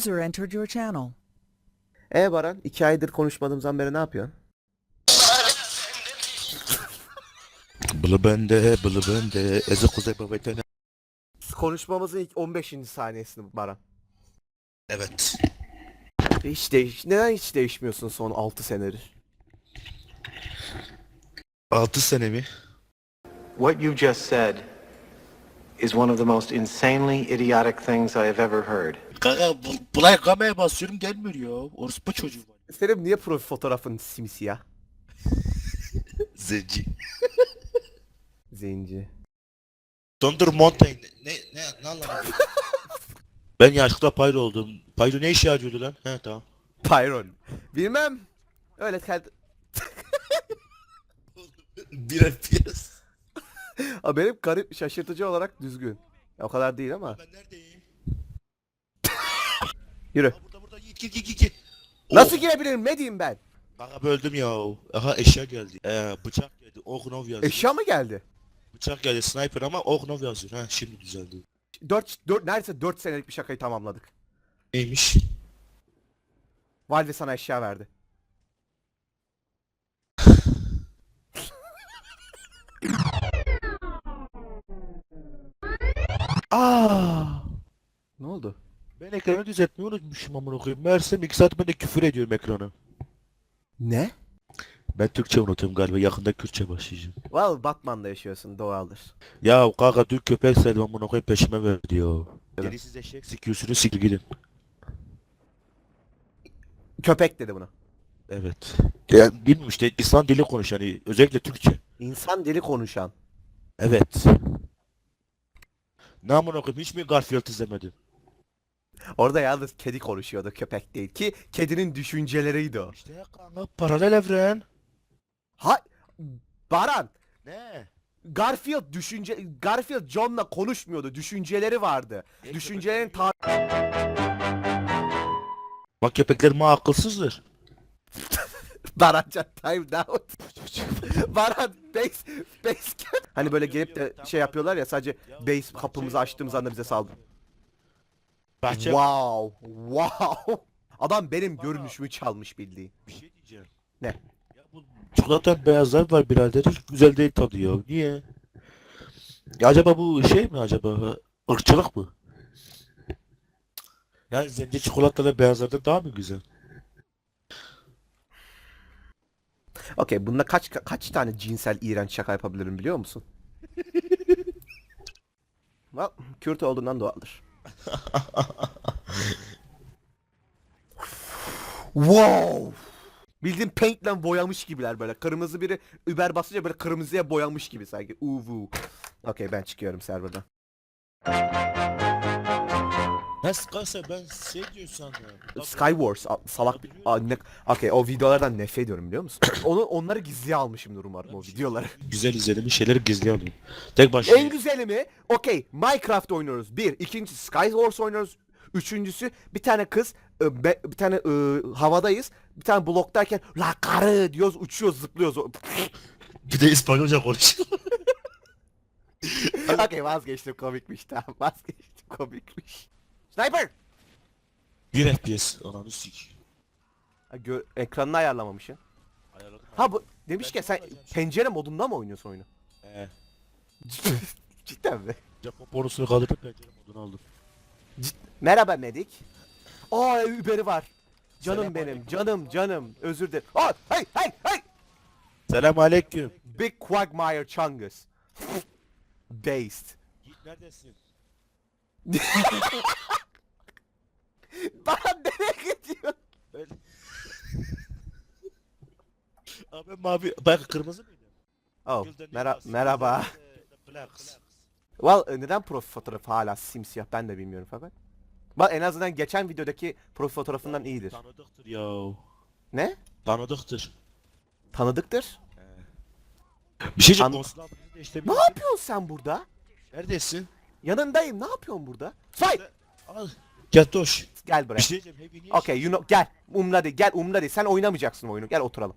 User entered your channel. E Baran, iki aydır konuşmadığımızdan beri ne yapıyorsun? Bılı bende, bılı bende, ezi kuzey babetene. Konuşmamızın ilk 15. saniyesini Baran. Evet. Hiç değiş Neden hiç değişmiyorsun son 6 senedir? 6 sene mi? What you just said is one of the most insanely idiotic things I have ever heard. Kanka bu, bulay kamera basıyorum gelmiyor ya. Orospu çocuğu var. Senin niye profil fotoğrafın simsiyah? Zenci. Zenci. Thunder Mountain. Ne, ne, ne anlamadım. ben yaşlıkla Pyro oldum. Pyro ne işe yarıyordu lan? He tamam. Pyron. Bilmem. Öyle kendi... Bir FPS. Ha, benim garip şaşırtıcı olarak düzgün. Ya, o kadar değil ama. Ben neredeyim? Yürü. Ha, burada burada git git git git, git. Nasıl Oh, girebilirim? Ne diyeyim ben? Kanka böldüm ya. Aha eşya geldi. Ee, bıçak geldi. Ognov yazıyor. Eşya mı geldi? Bıçak geldi sniper ama Ognov yazıyor. Ha şimdi düzeldi. 4, 4 neredeyse 4 senelik bir şakayı tamamladık. Neymiş? Valve sana eşya verdi. Aa! Ne oldu? Ben ekranı düzeltmeyi unutmuşum amına koyayım. Meğersem 2 saat ben de küfür ediyorum ekrana. Ne? Ben Türkçe unutuyorum galiba. Yakında Kürtçe başlayacağım. Well, Batman'da yaşıyorsun doğaldır. Ya kanka Türk köpek sevdim amına koyayım peşime verdi ya. Geri siz eşek sikiyorsunuz siktir gidin. Köpek dedi buna. Evet. Ya bilmiyorum işte İslam dili konuş hani özellikle Türkçe. İnsan dili konuşan. Evet. Ne amına koyayım hiç mi Garfield izlemedin? Orada yalnız kedi konuşuyordu köpek değil ki kedinin düşünceleriydi o. İşte ya kanka paralel evren. Ha Baran Ne? Garfield düşünce Garfield John'la konuşmuyordu. Düşünceleri vardı. E, Düşüncelerin tar Bak köpekler ma akılsızdır. Barancan time out. Baran base base camp. Hani böyle gelip de şey yapıyorlar ya sadece base kapımızı açtığımız anda bize saldırı. Bahçe Wow. Wow. Adam benim görünüşümü çalmış bildiğin. bir şey diyeceğim. Ne? Ya bu çikolata beyazlar var birader hiç güzel değil tadı ya. Niye? Ya acaba bu şey mi acaba? Irkçılık mı? Yani zenci çikolatalı beyazlardan daha mı güzel? Okey bunda kaç kaç tane cinsel iğrenç şaka yapabilirim biliyor musun? well, Kürt olduğundan doğaldır. Wow! Bildiğin paint'le boyamış gibiler böyle. Kırmızı biri Uber basınca böyle kırmızıya boyamış gibi sanki. Uvu. Okey ben çıkıyorum serverdan. Ne sıkarsa ben şey diyor sandım. Skywars a- salak bir... Aa, ne... Okey o videolardan nefret ediyorum biliyor musun? Onu onları gizliye almışımdır umarım o videoları. Güzel izledim bir şeyleri gizli alayım. Tek başına. En güzeli mi? Okey Minecraft oynuyoruz. Bir. İkincisi Skywars oynuyoruz. Üçüncüsü bir tane kız e, be- bir tane e, havadayız. Bir tane bloktayken la karı diyoruz uçuyoruz zıplıyoruz. Bir de İspanyolca konuşuyor. Okey vazgeçtim komikmiş tamam vazgeçtim komikmiş. Sniper! Bir FPS. Ananı sik. Ha, gö- ekranını ayarlamamışsın. Ayarladım. Ha bu demişken sen yapacağım şimdi. pencere modunda mı oynuyorsun oyunu? Ee, Cidden mi? Japon pornosunu kaldırıp pencere modunu aldım. Merhaba Medik. Aa Uber'i var. Canım Selam benim, aleyküm. canım, canım. Özür dilerim. Aa, hey, hey, hey! Selam aleyküm. Big Quagmire Chungus. Based. Git neredesin? Bana nereye gidiyor? Ben... Abi mavi, bak kırmızı mıydı? Oh, mera merhaba. Well, e, neden profil fotoğrafı hala simsiyah ben de bilmiyorum fakat. Bak en azından geçen videodaki profil fotoğrafından iyidir. Tanıdıktır ya. Ne? Tanıdıktır. Tanıdıktır. Bir şey adını Ne yapıyorsun sen burada? Neredesin? Yanındayım. Ne yapıyorsun burada? Fight! Al. Gatoş. Gel Bir buraya. şey diyeceğim. Heavy niye you know, gel. Umla değil, gel umla değil. Sen oynamayacaksın oyunu. Gel oturalım.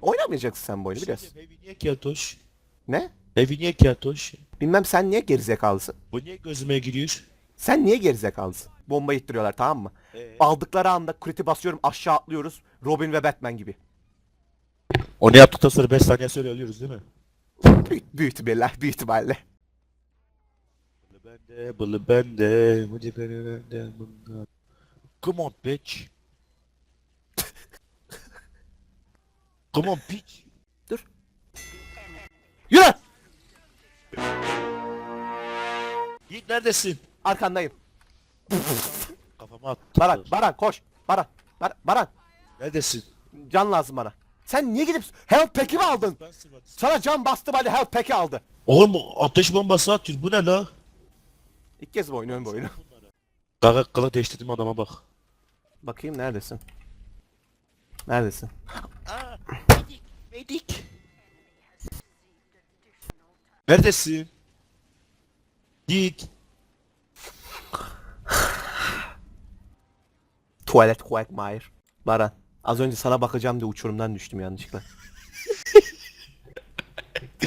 Oynamayacaksın sen bu oyunu Bir şey biliyorsun. diyeceğim. Heavy niye Gatoş? Ne? Heavy niye Gatoş? Bilmem sen niye gerizekalısın? Bu niye gözüme giriyor? Sen niye gerizekalısın? Bomba ittiriyorlar tamam mı? Ee? Aldıkları anda kriti basıyorum aşağı atlıyoruz. Robin ve Batman gibi. Onu yaptıktan sonra 5 saniye sonra ölüyoruz değil mi? Büyük, büyük ihtimalle, büyük ihtimalle. Bende, bılı bende, bılı bende, bılı Come on bitch. Come on bitch. Yürü! Yiğit neredesin? Arkandayım. Kafama attı. Baran, Baran koş. Baran, Baran, Baran. Neredesin? Can lazım bana. Sen niye gidip health pack'i mi aldın? Sana can bastı hadi health pack'i aldı. Oğlum ateş bombası atıyor. Bu ne la? İlk kez mi oynuyorum bu oyunu? Kanka kılık değiştirdim adama bak. Bakayım neredesin? Neredesin? Medik. Neredesin? Yiğit. Tuvalet quagmire. Baran. Az önce sana bakacağım diye uçurumdan düştüm yanlışlıkla.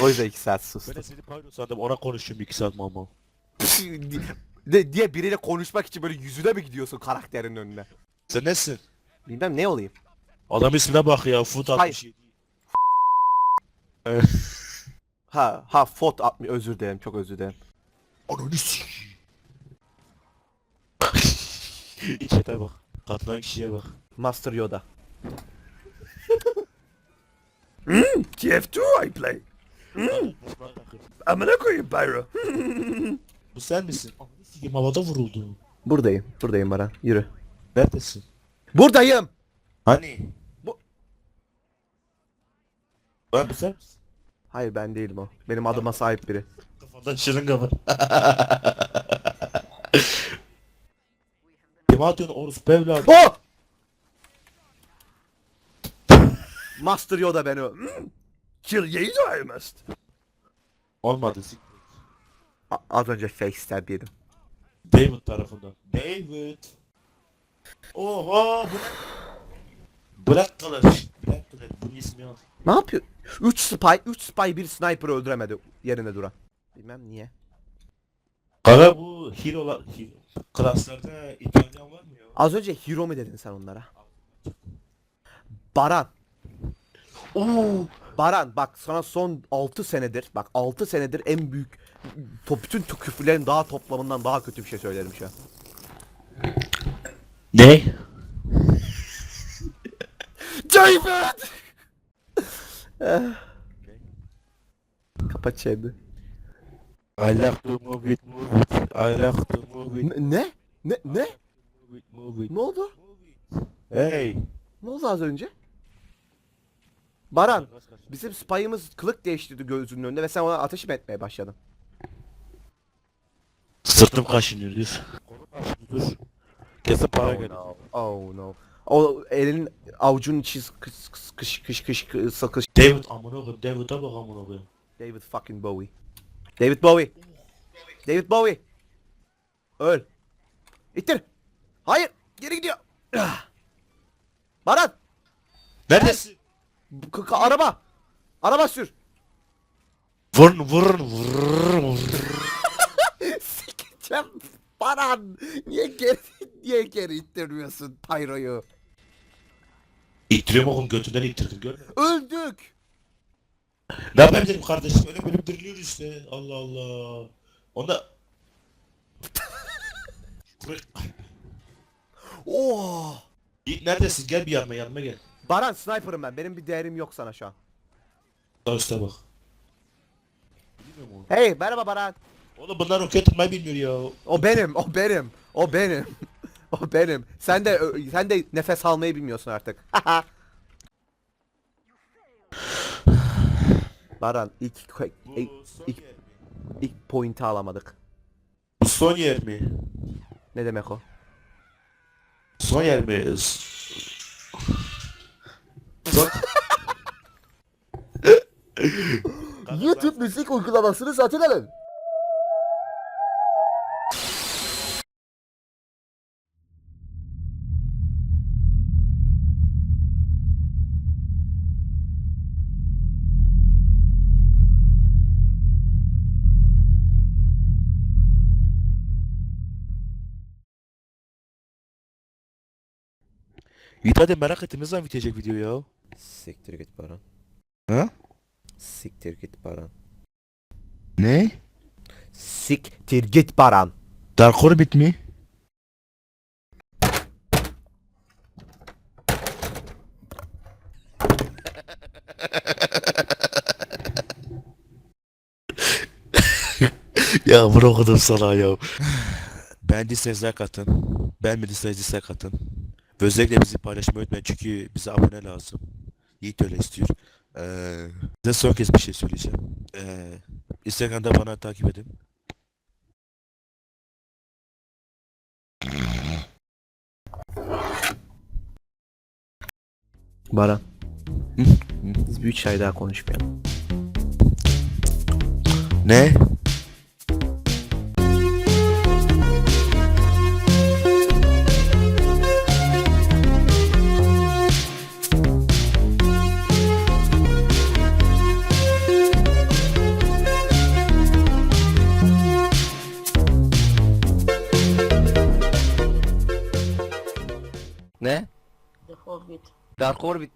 o yüzden iki saat Ben sustum. de seni sandım ona konuşuyorum 2 saat mama. De, diye biriyle konuşmak için böyle yüzüne mi gidiyorsun karakterin önüne? Sen nesin? Bilmem ne olayım. Adam ismine bak ya Foot Hayır. 67. Ha ha fot atmı özür dilerim çok özür dilerim. Ananı sikeyim. İçete bak. Katılan kişiye bak. Master Yoda. Hmm, TF2 I play. Amına koyayım Pyro. Bu sen misin? Ananı sikeyim havada vuruldu. Buradayım. Buradayım Baran. Yürü. Neredesin? Buradayım. Hani? Bu- Ben bu sen misin? Hayır ben değilim o. Benim adıma sahip biri. Kafanda şırınga var. Kime atıyorsun orospu evladı? O! Master Yoda beni. o. Hmm. Kill Yoda I must. Olmadı sik. A- az önce fake stab yedim. David tarafından. David. Oha bu ne? Black Color. Black Color. Bunun ismi al. Ne yapıyor? 3 spy, 3 spy bir sniper öldüremedi yerine duran. Bilmem niye. Kara bu hero'lar, hero. Klaslarda İtalyan var mı ya? Az önce hero mu dedin sen onlara? Baran. Oo, Baran bak sana son 6 senedir bak 6 senedir en büyük to- bütün tü- küfürlerin daha toplamından daha kötü bir şey söylerim şu an. Ne? David! Kapat çeneni. I like to move it, move it. I like to move it, Ne? Ne? Ne? Ne? move it, move it. Ne oldu? Hey. Ne oldu az önce? Baran, bizim spy'ımız kılık değiştirdi gözünün önünde ve sen ona ateş mi etmeye başladın? Sırtım kaşınıyor dur. Dur. Kesin para geldi. Oh no. O elin avucunun içi kış kış kış kış kış kış sakış. David amına koyayım. David'a bak amına koyayım. David fucking Bowie. David Bowie. David Bowie. Öl. İttir. Hayır. Geri gidiyor. Baran. Neredesin? K- k- araba. Araba sür. Vurun vurun vurun vurun. Sikeceğim. Baran. Niye geri niye geri ittirmiyorsun Pyro'yu? İttiriyorum oğlum götünden ittirdim görmüyor musun? Öldük. Ne yapayım dedim kardeşim öyle bölüp diriliyor işte. Allah Allah. Onda... Oo. Yiğit neredesin? Gel bir yanıma yanıma gel. Baran sniper'ım ben. Benim bir değerim yok sana şu an. Sağ üstte bak. Hey merhaba Baran. Oğlum bunlar roket atmayı bilmiyor ya. O benim, o benim, o benim. o benim. Sen de sen de nefes almayı bilmiyorsun artık. Baran ilk ilk, ilk, ilk point'i alamadık. Bu son yer mi? Ne demek o? Son yer mi? Son... YouTube müzik uygulamasını satın alın. Git hadi merak ettim ne zaman bitecek video ya? Siktir git Baran. Ha? Siktir git Baran. Ne? Siktir git Baran. Dark Orbit mi? ya bırakdım sana ya. Beğendiyseniz like atın. Beğenmediyseniz dislike atın. Ve özellikle bizi paylaşmayı unutmayın çünkü bize abone lazım. Yiğit öyle istiyor. Ee, size son kez bir şey söyleyeceğim. Ee, Instagram'da bana takip edin. Baran. Biz bir üç ay daha konuşmayalım. Ne? Dark Orbit?